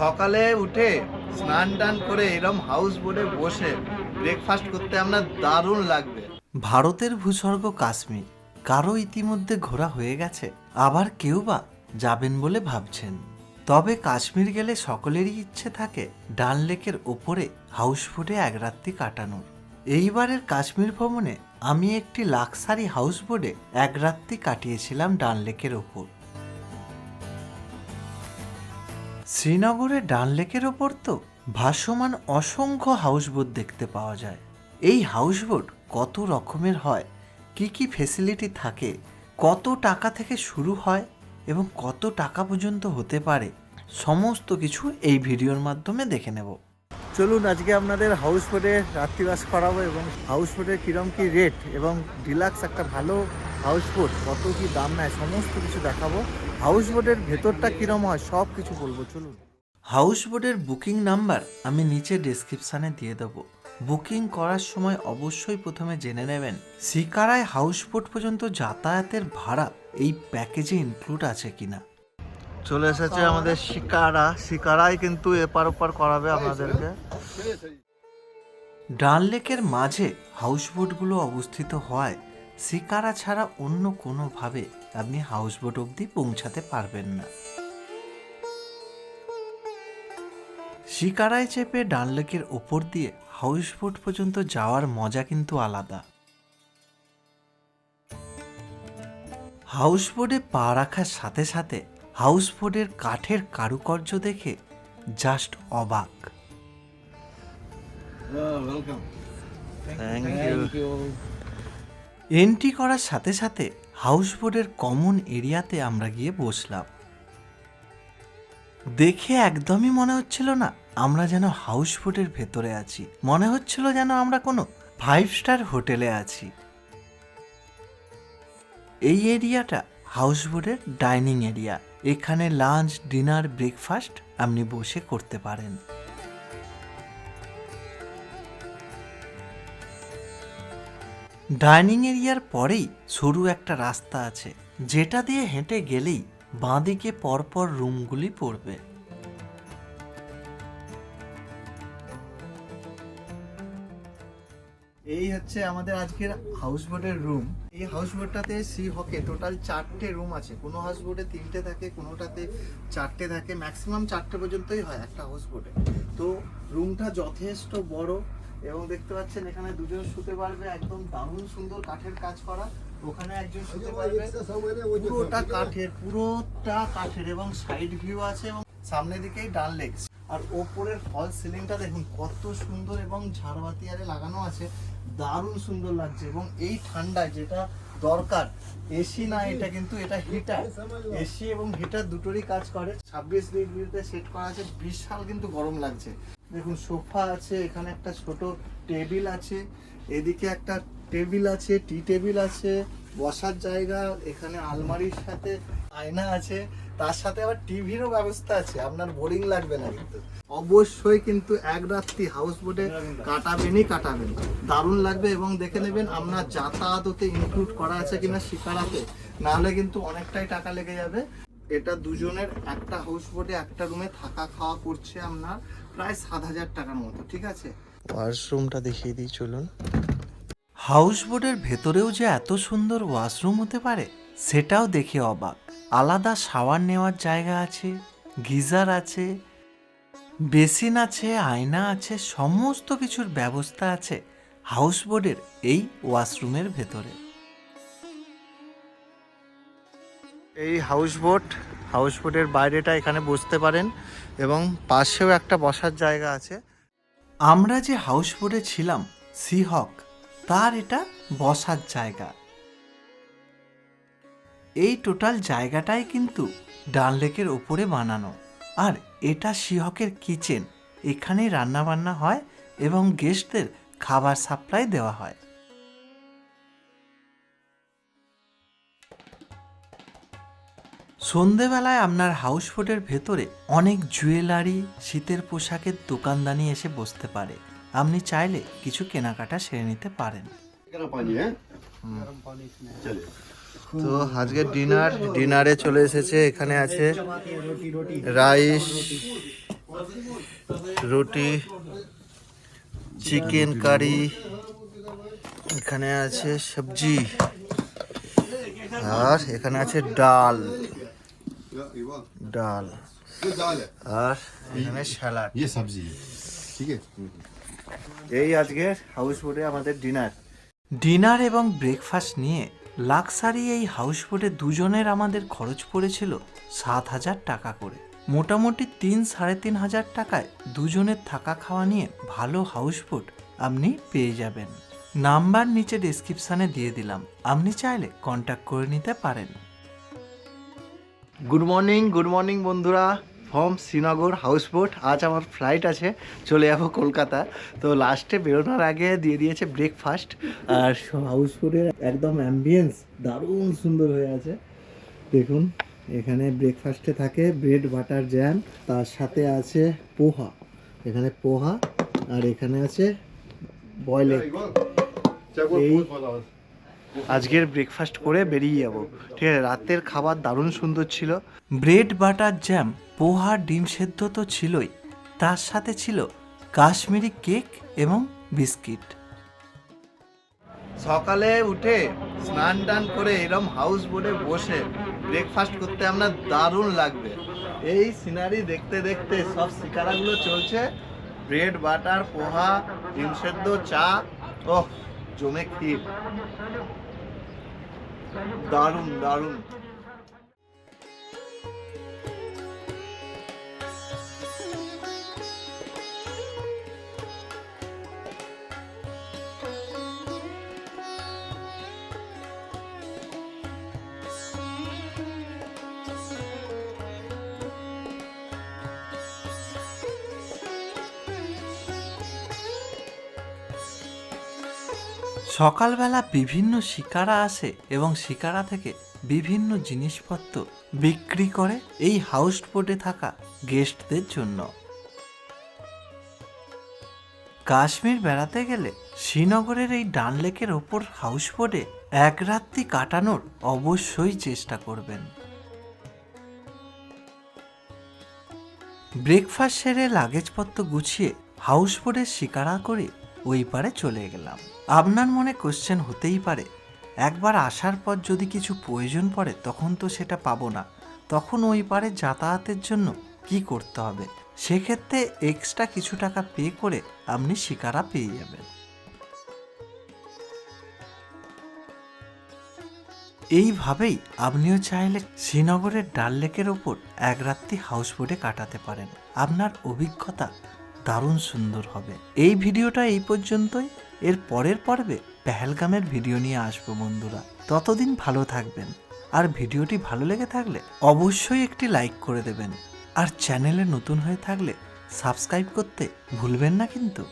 সকালে উঠে স্নান টান করে এরম হাউস বোটে বসে ব্রেকফাস্ট করতে আপনার দারুণ লাগবে। ভারতের ভূস্বর্গ কাশ্মীর, কারও ইতিমধ্যে ঘোরা হয়ে গেছে, আবার কেউ বা যাবেন বলে ভাবছেন। তবে কাশ্মীর গেলে সকলেরই ইচ্ছে থাকে ডাল লেকের ওপরে হাউসবোটে এক রাত্রি কাটানোর। এইবারের কাশ্মীর ভ্রমণে আমি একটি লাক্সারি হাউসবোটে এক রাত্রি কাটিয়েছিলাম ডাল লেকের ওপর। শ্রীনগরের ডান লেকের ওপর তো ভাসমান অসংখ্য হাউসবোট দেখতে পাওয়া যায়। এই হাউসবোট কত রকমের হয়? কি কি ফেসিলিটি থাকে? কত টাকা থেকে শুরু হয়? এবং কত টাকা পর্যন্ত হতে পারে? সমস্ত কিছু এই ভিডিওর মাধ্যমে দেখে নেব। চলুন, আজকে আপনাদের হাউস বোটে রাত্রিবাস করাবো এবং হাউস বোটের কীরকম কী রেট এবং ডিলাক্স একটা ভালো হাউস বোট কত কী দাম নেয় সমস্ত কিছু দেখাবো। হাউস বোটের ভেতরটা কীরকম হয় সব কিছু বলব চলুন। হাউস বোটের বুকিং নাম্বার আমি নিচে ডেসক্রিপশানে দিয়ে দেবো। বুকিং করার সময় অবশ্যই প্রথমে জেনে নেবেন শিকারায় হাউস বোট পর্যন্ত যাতায়াতের ভাড়া এই প্যাকেজে ইনক্লুড আছে কিনা। চলে এসেছে আমাদের শিকারা শিকারাই কিন্তু এপার ওপার করাবে আপনাদেরকে। ডাল লেকের মাঝে হাউসবোটগুলো অবস্থিত হওয়ায় শিকারা ছাড়া অন্য কোনোভাবে আপনি হাউসবোট অবধি পৌঁছাতে পারবেন না। শিকারায় চেপে ডাল লেকের ওপর দিয়ে হাউসবোট পর্যন্ত যাওয়ার মজা কিন্তু আলাদা। হাউসবোটে পা রাখার সাথে সাথে হাউসবোটের কাঠের কারুকার্য দেখে জাস্ট অবাক। থ্যাংক ইউ এন্ট্রি করার সাথে সাথে হাউসবোটের কমন এরিয়াতে আমরা গিয়ে বসলাম। দেখে একদমই মনে হচ্ছিল না আমরা যেন হাউসবোটের ভেতরে আছি। মনে হচ্ছিল যেন আমরা কোনো ফাইভ স্টার হোটেলে আছি। এই এরিয়াটা হাউসবোটের ডাইনিং এরিয়া এখানে লাঞ্চ ডিনার ব্রেকফাস্ট আপনি বসে করতে পারেন। ডাইনিং এরিয়ার পরেই সরু একটা রাস্তা আছে, যেটা দিয়ে হেঁটে গেলেই বাঁদিকে পরপর রুমগুলি পড়বে। এই হচ্ছে আমাদের আজকের হাউস বোটের রুম এই হাউস বোটটাতে সি হকে টোটাল চারটে রুম আছে। কোনো হাউস বোটে তিনটে থাকে, কোনোটাতে চারটে থাকে। ম্যাক্সিমাম চারটে পর্যন্তই হয় একটা হাউস বোটে তো রুমটা যথেষ্ট বড় এবং দেখতে পাচ্ছেন এখানে দুজন শুতে পারবে একদম দারুণ সুন্দর কাঠের কাজ করা। ওখানে একজন শুতে পারবে। পুরোটা কাঠের পুরোটা কাঠের এবং সাইড ভিউ আছে এবং সামনে দিকেই ডান লেগস আর ওপরের ফল সিলিংটা দেখুন কত সুন্দর এবং ঝাড়বাতি আরে লাগানো আছে। দারুণ সুন্দর লাগছে এবং এই ঠান্ডায় যেটা দরকার এসি না এটা কিন্তু এটা হিটার এসি এবং হিটার দুটোরই কাজ করে। ছাব্বিশ ডিগ্রিতে সেট করা আছে বিশাল কিন্তু গরম লাগছে। দেখুন, সোফা আছে, এখানে একটা ছোট টেবিল আছে, এদিকে একটা টেবিল আছে, টি টেবিল আছে, বসার জায়গা, এখানে আলমারির সাথে আয়না আছে, তার সাথে আবার টিভিরও ব্যবস্থা আছে, আপনার বোরিং লাগবে না কিন্তু। অবশ্যই কিন্তু এক রাত্রি হাউস বোটে কাটাবেনই কাটাবেন, দারুণ লাগবে এবং দেখে নেবেন আপনার যাতায়াততে ইনক্লুড করা আছে কিনা শিকারাতে, নাহলে কিন্তু অনেকটাই টাকা লেগে যাবে। এটা দুজনের একটা হাউস বোটে একটা রুমে থাকা খাওয়া করছে আপনার প্রায় সাত হাজার টাকার মতো ঠিক আছে? ওয়াশরুমটা দেখিয়ে দিই চলুন। হাউসবোটের ভেতরেও যে এত সুন্দর ওয়াশরুম হতে পারে সেটাও দেখে অবাক। আলাদা শাওয়ার নেওয়ার জায়গা আছে গিজার আছে বেসিন আছে আয়না আছে সমস্ত কিছুর ব্যবস্থা আছে হাউস বোর্ডের এই ওয়াশরুমের ভেতরে। এই হাউস বোট হাউস বোটের বাইরেটা এখানে বসতে পারেন এবং পাশেও একটা বসার জায়গা আছে। আমরা যে হাউসবোটে ছিলাম সিহক তার এটা বসার জায়গা। এই টোটাল জায়গাটাই কিন্তু ডান লেকের ওপরে বানানো। আর এটা সিহকের কিচেন এখানেই রান্না বান্না হয় এবং গেস্টদের খাবার সাপ্লাই দেওয়া হয়। সন্ধেবেলায় আপনার হাউস বোটের ভেতরে অনেক জুয়েলারি শীতের পোশাকের দোকানদানি এসে বসতে পারে। আপনি চাইলে কিছু কেনাকাটা সেরে নিতে পারেন। তো আজকে ডিনার ডিনারে চলে এসেছে, এখানে আছে রাইস রুটি চিকেন কারি এখানে আছে সবজি, আর এখানে আছে ডাল। ডাল ये दाल है আর এখানে স্যালাড ये सब्जी है ठीक है এই আজকের হাউস বোটে আমাদের ডিনার ডিনার এবং ব্রেকফাস্ট নিয়ে লাক্সারি এই হাউস বোটে দুজনের আমাদের খরচ পড়েছিল সাত হাজার টাকা করে মোটামুটি তিন সাড়ে তিন হাজার টাকায় দুজনের থাকা খাওয়া নিয়ে ভালো হাউস বোট আপনি পেয়ে যাবেন নাম্বার নিচে ডেসক্রিপশানে দিয়ে দিলাম আপনি চাইলে কন্ট্যাক্ট করে নিতে পারেন গুড মর্নিং গুড মর্নিং বন্ধুরা ফ্রম শ্রীনগর হাউস বোট আজ আমার ফ্লাইট আছে চলে যাব কলকাতা। তো লাস্টে বেরোনোর আগে দিয়ে দিয়েছে ব্রেকফাস্ট আর হাউস বোটের একদম অ্যাম্বিয়েন্স দারুণ সুন্দর হয়ে আছে। দেখুন এখানে ব্রেকফাস্টে থাকে ব্রেড বাটার জ্যাম তার সাথে আছে পোহা। এখানে পোহা আর এখানে আছে বয়েল এগ আজকের ব্রেকফাস্ট করে বেরিয়ে যাব। ঠিক আছে রাতের খাবার দারুণ সুন্দর ছিল। ব্রেড বাটার জ্যাম পোহা ডিম সেদ্ধ তো ছিলই। তার সাথে ছিল কাশ্মীরি কেক এবং বিস্কিট। সকালে উঠে স্নান টান করে এরম হাউস বোটে বসে ব্রেকফাস্ট করতে আপনার দারুণ লাগবে। এই সিনারি দেখতে দেখতে সব শিকারাগুলো চলছে। ব্রেড বাটার পোহা ডিম সেদ্ধ চা ওহ! জমে ক্ষীর দারুণ দারুণ। সকালবেলা বিভিন্ন শিকারা আসে এবং শিকারা থেকে বিভিন্ন জিনিসপত্র বিক্রি করে এই হাউস বোটে থাকা গেস্টদের জন্য। কাশ্মীর বেড়াতে গেলে শ্রীনগরের এই ডান লেকের ওপর হাউস বোটে এক রাত্রি কাটানোর অবশ্যই চেষ্টা করবেন। ব্রেকফাস্ট সেরে লাগেজপত্র গুছিয়ে হাউস বোটের শিকারা করে ওই পারে চলে গেলাম। আপনার মনে কোশ্চেন হতেই পারে। একবার আসার পর যদি কিছু প্রয়োজন পড়ে, তখন তো সেটা পাবো না। তখন ওই পারে যাতায়াতের জন্য কি করতে হবে? সেক্ষেত্রে এক্সট্রা কিছু টাকা পে করে আপনি শিকারা পেয়ে যাবেন। এইভাবেই আপনিও চাইলে শ্রীনগরের ডাল লেকের ওপর এক রাত্রি হাউস বোটে কাটাতে পারেন। আপনার অভিজ্ঞতা দারুণ সুন্দর হবে। এই ভিডিওটা এই পর্যন্তই। এর পরের পর্বে পেহেলগামের ভিডিও নিয়ে আসব বন্ধুরা। ততদিন ভালো থাকবেন। আর ভিডিওটি ভালো লেগে থাকলে অবশ্যই একটি লাইক করে দেবেন। আর চ্যানেলে নতুন হয়ে থাকলে সাবস্ক্রাইব করতে ভুলবেন না কিন্তু।